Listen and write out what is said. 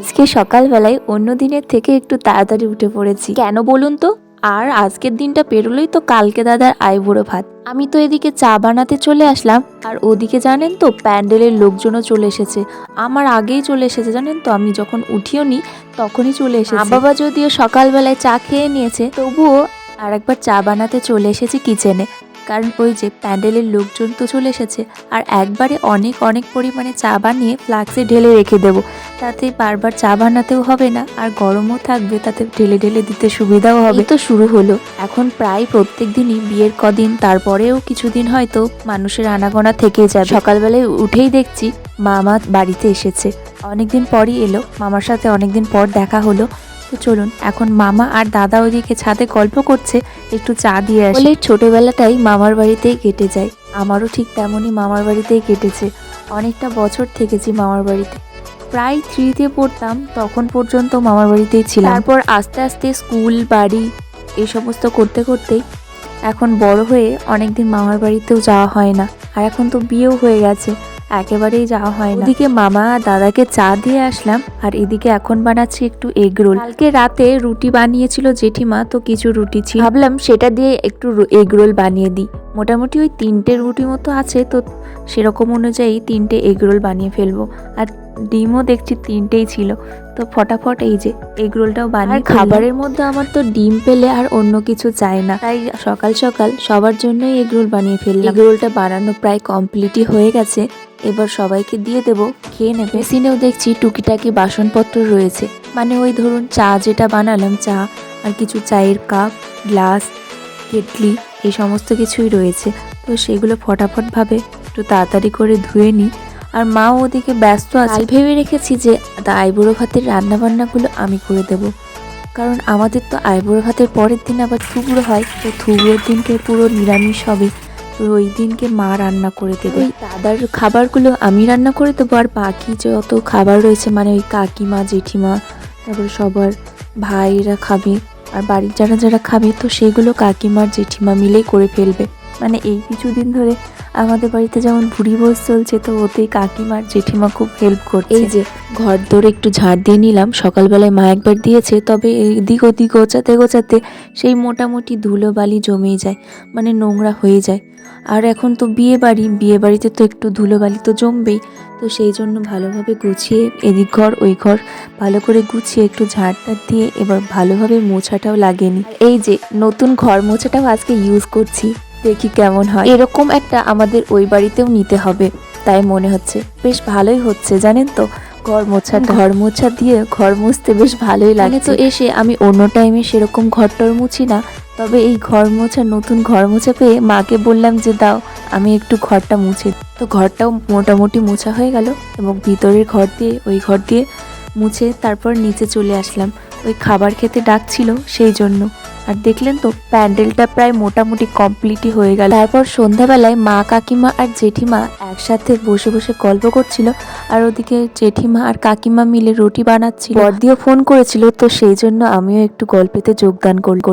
আজকে সকালবেলায় অন্য দিনের থেকে একটু তাড়াতাড়ি উঠে পড়েছি। কেন বলুন তো? আর আজকের দিনটা পেরোলেই তো কালকে দাদার আইবুড়ো ভাত। আমি তো এদিকে চা বানাতে চলে আসলাম। আর ওদিকে জানেন তো প্যান্ডেলের লোকজনও চলে এসেছে। আমার আগেই চলে এসেছে জানেন তো আমি যখন উঠিও নি তখনই চলে এসেছে। বাবা যদিও সকালবেলায় চা খেয়ে নিয়েছে তবুও আর একবার চা বানাতে চলে এসেছি কিচেনে। কারণ ওই যে প্যান্ডেলের লোকজন তো চলে এসেছে। আর একবারে অনেক অনেক পরিমাণে চা বানিয়ে ফ্লাক্সে ঢেলে রেখে দেবো। তাতে বারবার চা বানাতেও হবে না আর গরমও থাকবে তাতে ঢেলে ঢেলে দিতে সুবিধাও হবে। তো শুরু হলো। এখন প্রায় প্রত্যেক দিনই বিয়ের কদিন তারপরেও কিছুদিন হয়তো মানুষের আনাগোনা থেকেই যাবে। সকালবেলায় উঠেই দেখছি মামা বাড়িতে এসেছে। অনেকদিন পরই এলো মামার সাথে অনেকদিন পর দেখা হলো। তো চলুন। এখন মামা আর দাদা ওইদিকে ছাদে গল্প করছে একটু চা দিয়ে আসি। বলে ছোটবেলাটাই মামার বাড়িতেই কেটে যায়। আমারও ঠিক তেমনই মামার বাড়িতেই কেটেছে। অনেকটা বছর থেকেছি মামার বাড়িতে। প্রায় থ্রিতে পড়তাম তখন পর্যন্ত মামার বাড়িতেই ছিলাম। তারপর আস্তে আস্তে স্কুল বাড়ি এই সমস্ত করতে করতেই এখন বড় হয়ে অনেকদিন মামার বাড়িতেও যাওয়া হয় না। আর এখন তো বিয়েও হয়ে গেছে। একেবারেই যাওয়া হয় না। এদিকে মামা দাদাকে চা দিয়ে আসলাম, আর এদিকে এখন বানাচ্ছি একটু এগ রোল। কালকে রাতে রুটি বানিয়েছিল জেঠিমা, তো কিছু রুটি ছিল। ভাবলাম সেটা দিয়ে একটু এগ রোল বানিয়ে দিই। মোটামুটি ওই তিনটে রুটি মতো আছে, তো সেরকম অনুযায়ী তিনটে এগ রোল বানিয়ে ফেলব। আর ডিমও দেখছি তিনটেই ছিল। তো ফটাফট এই যে এগ রোলটাও বানিয়ে। খাবারের মধ্যে আমার তো ডিম পেলে আর অন্য কিছু চাই না। তাই সকাল সকাল সবার জন্যই এগ রোল বানিয়ে ফেললাম। এগ রোলটা বানানো প্রায় কমপ্লিটই হয়ে গেছে। এবার সবাইকে দিয়ে দেবো খেয়ে নেবে। সিনেও দেখছি টুকিটাকি বাসনপত্র রয়েছে। মানে ওই ধরুন চা যেটা বানালাম চা আর কিছু চায়ের কাপ গ্লাস কেটলি এই সমস্ত কিছুই রয়েছে। তো সেগুলো ফটাফটভাবে একটু তাড়াতাড়ি করে ধুয়ে নিই। আর মাও ওদিকে ব্যস্ত আছে। ভেবে রেখেছি যে আইবুড়ো ভাতের রান্নাবান্নাগুলো আমি করে দেব। কারণ আমাদের তো আইবুড়ো ভাতের পরের দিন আবার থুবড়ো হয়। তো থুবড়োর দিনকে পুরো নিরামিষ হবে। তো ওই দিনকে মা রান্না করে দেবে। ওই দাদার খাবারগুলো আমি রান্না করে দেবো আর বাকি যত খাবার রয়েছে মানে ওই কাকিমা জেঠিমা তারপর সবার ভাইরা খাবে আর বাড়ির যারা যারা খাবে তো সেগুলো কাকিমার জেঠিমা মিলেই করে ফেলবে। মানে এই কিছুদিন ধরে আমাদের বাড়িতে যেমন ভুড়ি ভোজ চলছে, তো ওতেই কাকিমার জেঠিমা খুব হেল্প করছে। এই যে, ঘর দৌড়ে একটু ঝাড় দিয়ে নিলাম, সকালবেলায় মা একবার দিয়েছে, তবে এদিক ওদিক গোচাতে গোচাতে সেই মোটামুটি ধুলো বালি জমেই যায় মানে নোংরা হয়ে যায়। আর এখন তো বিয়ে বাড়ি, বিয়ে বাড়িতে তো একটু ধুলো বালি তো জমবেই, তো সেই জন্য ভালোভাবে গুছিয়ে এদিক ঘর, ওই ঘর ভালো করে গুছিয়ে একটু ঝাড়টার দিয়ে এবার ভালোভাবে মোছাটাও লাগিয়ে নিই। এই যে, নতুন ঘর মোছাটাও আজকে ইউজ করছি। দেখি কেমন হয়। এরকম একটা আমাদের ওই বাড়িতেও নিতে হবে। তাই মনে হচ্ছে বেশ ভালোই হচ্ছে জানেন তো? ঘর মোছা ঘর মোছা দিয়ে ঘর মুছতে বেশ ভালোই লাগে তো এসে আমি অন্য টাইমে সেরকম ঘরটর মুছি না তবে এই ঘর মোছা নতুন ঘর মোছা পেয়ে মাকে বললাম যে দাও আমি একটু ঘরটা মুছে তো ঘরটাও মোটামুটি মোছা হয়ে গেল এবং ভিতরের ঘর দিয়ে ওই ঘর দিয়ে মুছে তারপর নিচে চলে আসলাম। ওই খাবার খেতে ডাকছিল সেই জন্য। আর দেখলেন তো, প্যান্ডেলটা প্রায় মোটামুটি কমপ্লিটই হয়ে গেল। তারপর সন্ধ্যাবেলায় মা, কাকিমা আর জেঠিমা একসাথে বসে বসে গল্প করছিল আর ওদিকে জেঠিমা আর কাকিমা মিলে রুটি বানাচ্ছিল। বর্দিও ফোন করেছিল, তো সেই জন্য আমিও একটু গল্পেতে যোগদান করল